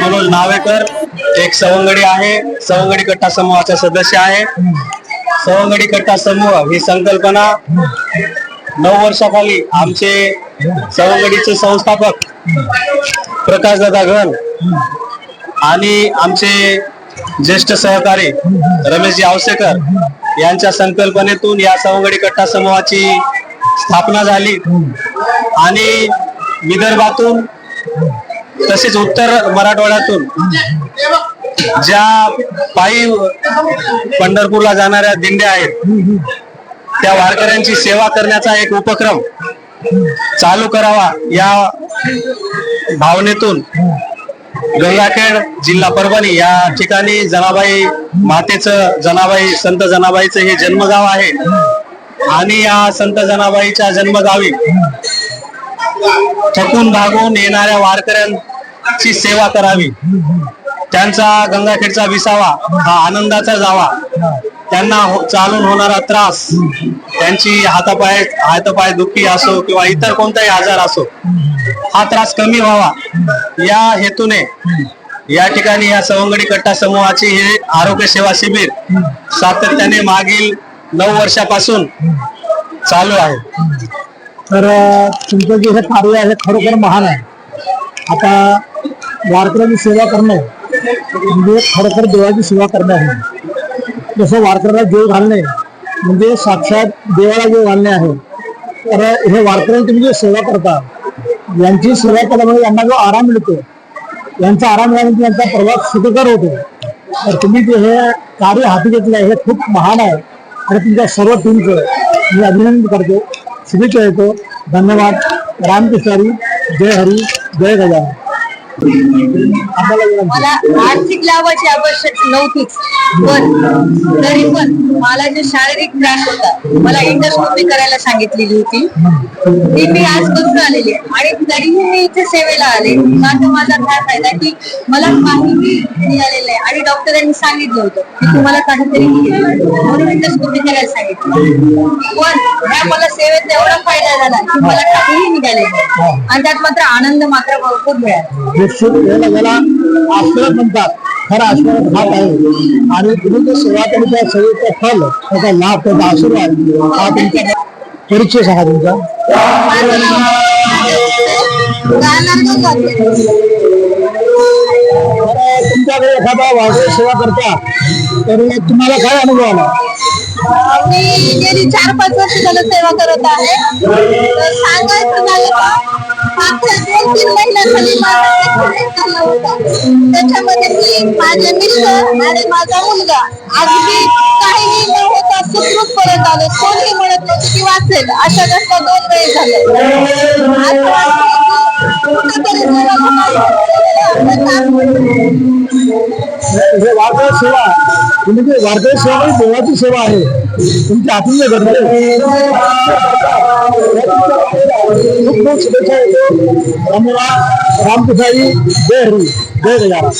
मनोज नावेकर एक सवंगडी आहे. सवंगडी कट्टा समूहाचा सदस्य आहे. सवंगडी कट्टा समूह ही संकल्पना नऊ वर्षाखाली आमचे सवंगडीचे संस्थापक प्रकाशदादा घन आणि आमचे ज्येष्ठ सहकारी रमेशजी आवसेकर यांच्या संकल्पनेतून या सवंगडी कट्टा समूहाची स्थापना झाली. आणि विदर्भातून तसेच उत्तर मराठवाड्यातून ज्या पायी पंढरपूरला जाणाऱ्या दिंड्या आहेत त्या वारकऱ्यांची सेवा करण्याचा एक उपक्रम चालू करावा या भावनेतून गंगाखेड जिल्हा परभणी या ठिकाणी जनाबाई मातेचं जनाबाई संत जनाबाईचं हे जन्मगाव आहे. आणि या संत जनाबाईच्या जन्मगावी थकून भागून येणाऱ्या वारकऱ्यांची सेवा करावी. त्यांचा गंगाखेडचा विसावा हा आनंदाचा जावा. त्यांना हो- चालून होणारा त्रास त्यांची हातापाय हातापाय दुखी असो किंवा इतर कोणताही आजार असो हा त्रास कमी व्हावा. या हेतूने या ठिकाणी या सवंगडी कट्टा समूहाची हे आरोग्य सेवा शिबिर सातत्याने मागील नऊ वर्षापासून चालू आहे. तर तुमचं जे हे कार्य आहे खरोखर महान आहे. आता वारकऱ्याची सेवा करणं म्हणजे खरोखर देवाची सेवा करणे. आहे जसं वारकऱ्याला देव घालणे म्हणजे साक्षात देवाला जीव घालणे आहे. तर हे वारकऱ्यांची तुम्ही जे सेवा करता यांची सेवा केल्यामुळे यांना जो आराम मिळतो यांचा आराम मिळाल्यानंतर यांचा प्रवास सुखकर होतो. तर तुम्ही जे हे कार्य हाती घेतलं आहे हे खूप महान आहे. आणि तुमच्या सर्व टीमचं मी अभिनंदन करतो. शुभेच्छा येतो धन्यवाद. रामकृष्णारी जय हरी. जय गजानन. मला आर्थिक लाभाची आवश्यक नव्हतीच. पण तरी पण मला जे शारीरिक त्रास होता मला इंडोस्कोपी करायला सांगितलेली होती. ती मी आज करून आलेली आहे. आणि तरीही मी इथे सेवेला आले. माझा माझा काय फायदा की मला काहीही मिळालेलं आहे. आणि डॉक्टरांनी सांगितलं होतं की तुम्हाला काहीतरी म्हणून इंडोस्कोपी करायला सांगितलं. पण ह्या मला सेवेत एवढा फायदा झाला की मला काहीही निघाले आणि त्यात मात्र आनंद मात्र भरपूर मिळाला. निश्चित म्हणतात. खरा आशीर्वाद हात आहे. आणि तुम्ही सेवा केली त्या फल त्याचा लाभ त्याचा आशीर्वाद हा तुमचा परिचय सांगा तुमचा. तुमच्याकडे एखादा वाढीव सेवा करता तर तुम्हाला काय अनुभव आला? मी गेली चार पाच वर्ष झालं सेवा करत आहे सांगायचं झालं मागच्या दोन तीन महिन्याखाली माझा accident झाला होता. त्याच्यामध्ये मी माझे मिस्टर आणि माझा मुलगा अगदी काहीही न होता सुखरूप परत आले. कोणी म्हणत नव्हतं की वाचेल. अशा कष्ट दोन वेळी झाले. कुठेतरी हे वाढदिव सेवा. म्हणजे जे सेवा ही देवाची सेवा आहे. तुमच्या हातून जे खूप खूप शुभेच्छा येतो. धन्यवाद रामकृष्णाई जय हरी. जय गजानन.